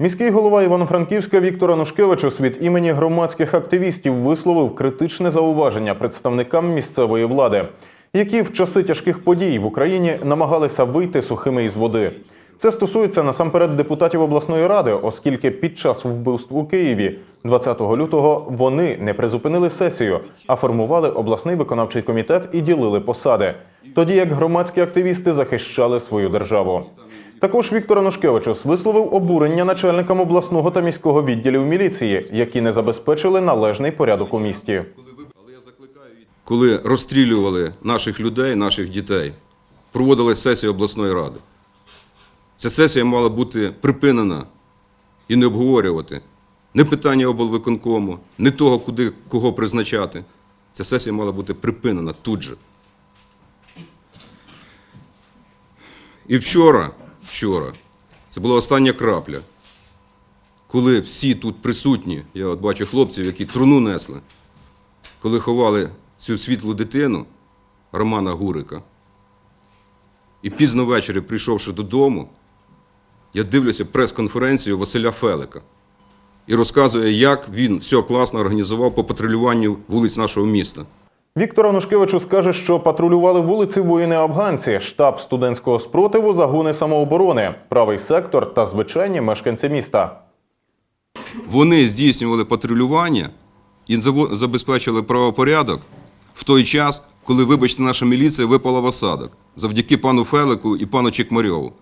Міський голова Івано-Франківська Віктор Анушкевич від імені громадських активістів висловив критичне зауваження представникам місцевої влади, які в часи тяжких подій в Україні намагалися вийти сухими із води. Це стосується насамперед депутатів обласної ради, оскільки під час вбивств у Києві 20 лютого вони не призупинили сесію, а формували обласний виконавчий комітет і ділили посади, тоді як громадські активісти захищали свою державу. Також Віктор Анушкевичус висловив обурення начальникам обласного та міського відділів міліції, які не забезпечили належний порядок у місті. коли розстрілювали наших людей, наших дітей, проводили сесію обласної ради. Ця сесія мала бути припинена і не обговорювати не питання облвиконкому, не того, куди кого призначати. Ця сесія мала бути припинена тут же. І вчора, вчора, це була остання крапля, коли всі тут присутні, я от бачу хлопців, які труну несли, коли ховали цю світлу дитину Романа Гурика. І пізно ввечері, прийшовши додому, я дивлюся прес-конференцію Василя Фелика і розказує, як він все класно організував по патрулюванню вулиць нашого міста. Віктор Анушкевичу скаже, що патрулювали вулиці воїни-афганці, штаб студентського спротиву, загони самооборони, правий сектор та звичайні мешканці міста. Вони здійснювали патрулювання і забезпечили правопорядок в той час, коли, вибачте, наша міліція випала в осадок завдяки пану Фелику і пану Чекмарьову.